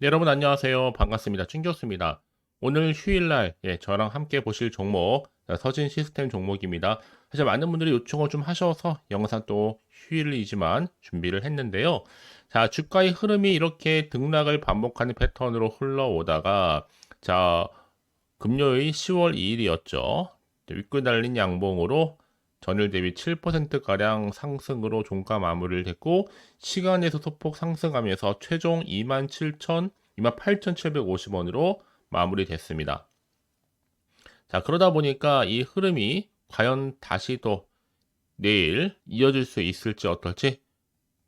네, 여러분 안녕하세요. 반갑습니다. 찐교수입니다. 오늘 휴일날 예, 저랑 함께 보실 종목 어, 서진 시스템 종목입니다. 사실 많은 분들이 요청을 좀 하셔서 영상 또 휴일이지만 준비를 했는데요. 자, 주가의 흐름이 이렇게 등락을 반복하는 패턴으로 흘러오다가 자, 금요일 10월 2일이었죠. 윗골 달린 양봉으로 전일 대비 7%가량 상승으로 종가 마무리를 했고 시간에서 소폭 상승하면서 최종 27,000, 28,750원으로 마무리됐습니다. 자, 그러다 보니까 이 흐름이 과연 다시 또 내일 이어질 수 있을지 어떨지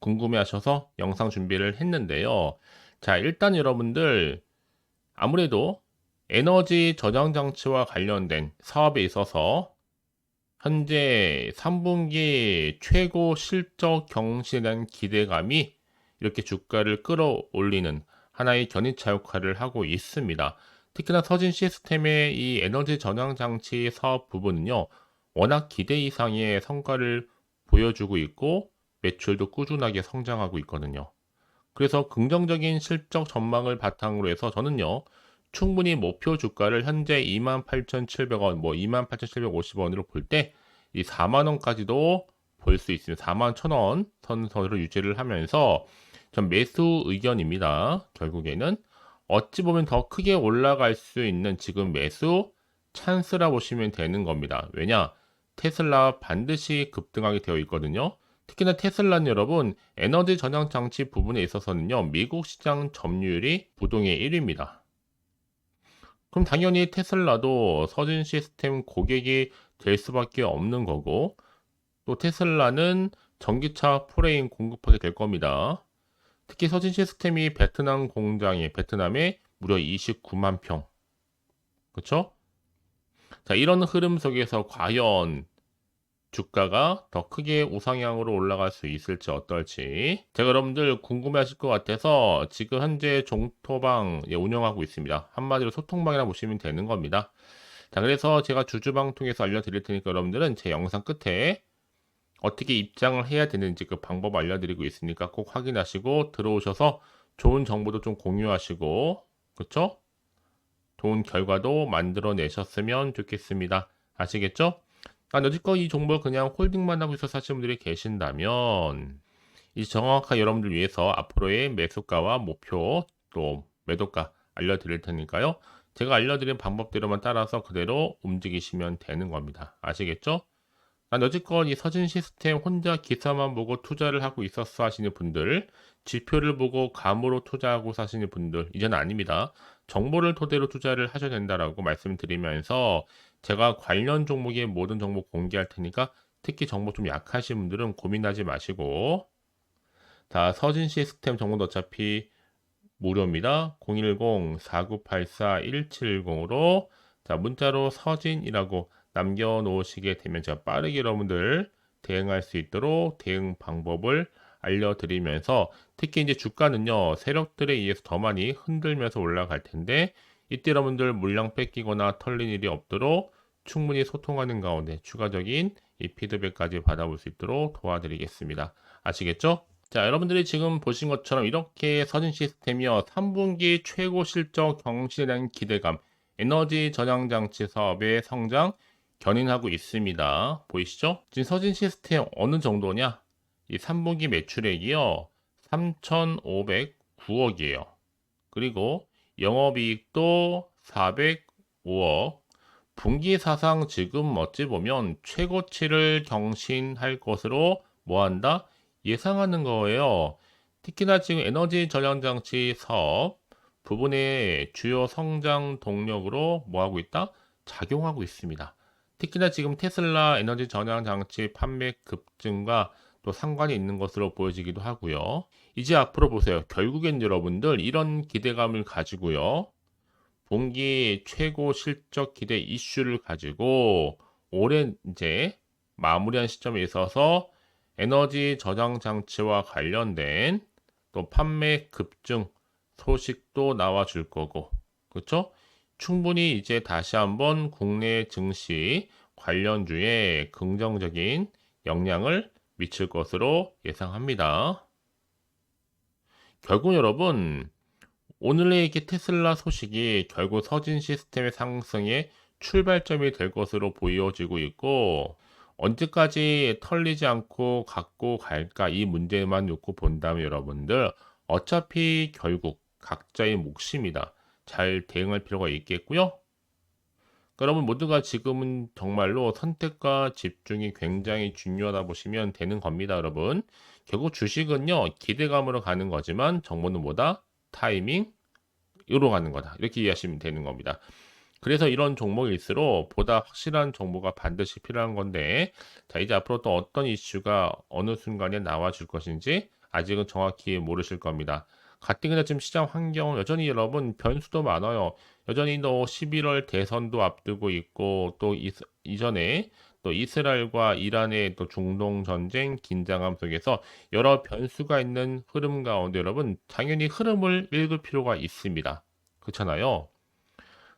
궁금해 하셔서 영상 준비를 했는데요. 자, 일단 여러분들 아무래도 에너지 저장 장치와 관련된 사업에 있어서 현재 3분기 최고 실적 경신에 대한 기대감이 이렇게 주가를 끌어올리는 하나의 견인차 역할을 하고 있습니다. 특히나 서진 시스템의 이 에너지 전환 장치 사업 부분은요, 워낙 기대 이상의 성과를 보여주고 있고 매출도 꾸준하게 성장하고 있거든요. 그래서 긍정적인 실적 전망을 바탕으로 해서 저는요, 충분히 목표 주가를 현재 28,700원, 뭐 28,750원으로 볼 때 이 4만 원까지도 볼 수 있습니다. 4만 1,000원 선서로 유지를 하면서 전 매수 의견입니다. 결국에는 어찌 보면 더 크게 올라갈 수 있는 지금 매수 찬스라 보시면 되는 겁니다. 왜냐? 테슬라 반드시 급등하게 되어 있거든요. 특히나 테슬라는 여러분 에너지 전향 장치 부분에 있어서는요 미국 시장 점유율이 부동의 1위입니다. 그럼 당연히 테슬라도 서진 시스템 고객이 될 수밖에 없는 거고 또 테슬라는 전기차 프레임 공급하게 될 겁니다. 특히 서진 시스템이 베트남 공장에 베트남에 무려 29만 평. 그렇죠? 자, 이런 흐름 속에서 과연 주가가 더 크게 우상향으로 올라갈 수 있을지 어떨지 제가 여러분들 궁금해하실 것 같아서 지금 현재 종토방 예, 운영하고 있습니다. 한마디로 소통방이라 보시면 되는 겁니다. 자 그래서 제가 주주방 통해서 알려드릴 테니까 여러분들은 제 영상 끝에 어떻게 입장을 해야 되는지 그 방법 알려드리고 있으니까 꼭 확인하시고 들어오셔서 좋은 정보도 좀 공유하시고 그렇죠? 좋은 결과도 만들어내셨으면 좋겠습니다. 아시겠죠? 아, 여지껏 이 종목을 그냥 홀딩만 하고 있어서 하시는 분들이 계신다면 이 정확하게 여러분들 위해서 앞으로의 매수가와 목표 또 매도가 알려드릴 테니까요. 제가 알려드린 방법대로만 따라서 그대로 움직이시면 되는 겁니다. 아시겠죠? 난 여지껏 이 서진 시스템 혼자 기사만 보고 투자를 하고 있었어 하시는 분들, 지표를 보고 감으로 투자하고 사시는 분들, 이제는 아닙니다. 정보를 토대로 투자를 하셔야 된다라고 말씀드리면서 제가 관련 종목의 모든 정보 공개할 테니까 특히 정보 좀 약하신 분들은 고민하지 마시고 자 서진 시스템 정보도 어차피 무료입니다. 010-4984-1710으로 자 문자로 서진이라고 남겨놓으시게 되면 제가 빠르게 여러분들 대응할 수 있도록 대응 방법을 알려드리면서 특히 이제 주가는요 세력들에 의해서 더 많이 흔들면서 올라갈 텐데 이때 여러분들 물량 뺏기거나 털린 일이 없도록 충분히 소통하는 가운데 추가적인 이 피드백까지 받아볼 수 있도록 도와드리겠습니다. 아시겠죠? 자, 여러분들이 지금 보신 것처럼 이렇게 서진 시스템이요. 3분기 최고 실적 경신에 대한 기대감, 에너지 저장 장치 사업의 성장 견인하고 있습니다. 보이시죠? 지금 서진 시스템 어느 정도냐? 이 3분기 매출액이요. 3,509억이에요. 그리고 영업이익도 405억. 분기 사상 지금 어찌 보면 최고치를 경신할 것으로 뭐한다? 예상하는 거예요. 특히나 지금 에너지 전량 장치 사업 부분의 주요 성장 동력으로 뭐하고 있다? 작용하고 있습니다. 특히나 지금 테슬라 에너지 전량 장치 판매 급증과 또 상관이 있는 것으로 보여지기도 하고요. 이제 앞으로 보세요. 결국엔 여러분들 이런 기대감을 가지고요. 분기 최고 실적 기대 이슈를 가지고 올해 이제 마무리한 시점에 있어서 에너지 저장 장치와 관련된 또 판매 급증 소식도 나와 줄 거고 그렇죠? 충분히 이제 다시 한번 국내 증시 관련주에 긍정적인 영향을 미칠 것으로 예상합니다. 결국 여러분 오늘의 이게 테슬라 소식이 결국 서진 시스템의 상승의 출발점이 될 것으로 보여지고 있고 언제까지 털리지 않고 갖고 갈까 이 문제만 놓고 본다면 여러분들 어차피 결국 각자의 몫입니다. 잘 대응할 필요가 있겠고요. 여러분 모두가 지금은 정말로 선택과 집중이 굉장히 중요하다 보시면 되는 겁니다, 여러분. 결국 주식은요, 기대감으로 가는 거지만 정보는 뭐다? 타이밍, 으로 가는 거다. 이렇게 이해하시면 되는 겁니다. 그래서 이런 종목일수록 보다 확실한 정보가 반드시 필요한 건데, 자, 이제 앞으로 또 어떤 이슈가 어느 순간에 나와 줄 것인지 아직은 정확히 모르실 겁니다. 가뜩이나 지금 시장 환경 여전히 여러분 변수도 많아요. 여전히 또 11월 대선도 앞두고 있고 또 이, 이전에 또 이스라엘과 이란의 또 중동 전쟁 긴장함 속에서 여러 변수가 있는 흐름 가운데 여러분 당연히 흐름을 읽을 필요가 있습니다. 그렇잖아요.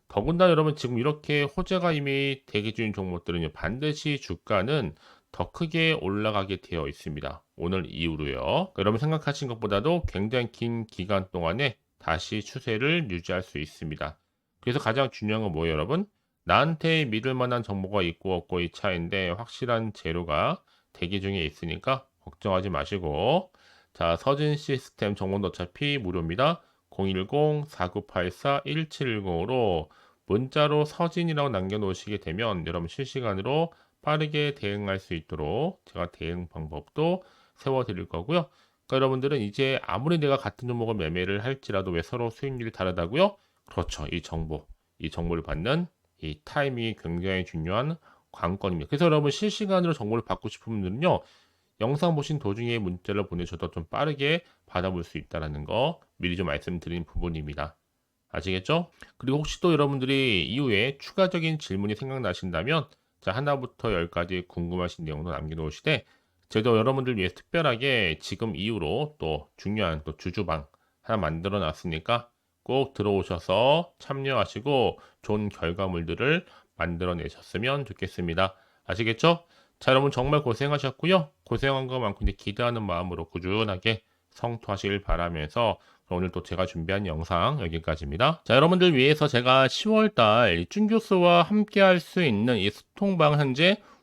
더군다나 여러분 지금 이렇게 호재가 이미 대기 중인 종목들은 반드시 주가는 더 크게 올라가게 되어 있습니다. 오늘 이후로요. 여러분 생각하신 것보다도 굉장히 긴 기간 동안에 다시 추세를 유지할 수 있습니다. 그래서 가장 중요한 건 뭐예요, 여러분? 나한테 믿을 만한 정보가 있고 없고 이 차인데 확실한 재료가 대기 중에 있으니까 걱정하지 마시고 자 서진 시스템 정보는 어차피 무료입니다. 010-4984-1710으로 문자로 서진이라고 남겨놓으시게 되면 여러분 실시간으로 빠르게 대응할 수 있도록 제가 대응 방법도 세워드릴 거고요. 그러니까 여러분들은 이제 아무리 내가 같은 종목을 매매를 할지라도 왜 서로 수익률이 다르다고요? 그렇죠. 이 정보, 이 정보를 받는 이 타이밍이 굉장히 중요한 관건입니다. 그래서 여러분 실시간으로 정보를 받고 싶은 분들은요. 영상 보신 도중에 문자를 보내셔도 좀 빠르게 받아볼 수 있다는 거 미리 좀 말씀드린 부분입니다. 아시겠죠? 그리고 혹시 또 여러분들이 이후에 추가적인 질문이 생각나신다면 자, 하나부터 열까지 궁금하신 내용도 남겨놓으시되 저도 여러분들 위해 특별하게 지금 이후로 또 중요한 또 주주방 하나 만들어 놨으니까 꼭 들어오셔서 참여하시고 좋은 결과물들을 만들어 내셨으면 좋겠습니다. 아시겠죠? 자, 여러분 정말 고생하셨고요. 고생한 것만큼 기대하는 마음으로 꾸준하게 성토하시길 바라면서 오늘 또 제가 준비한 영상 여기까지입니다. 자, 여러분들 위해서 제가 10월달 쭌교수와 함께 할 수 있는 이 소통방 현재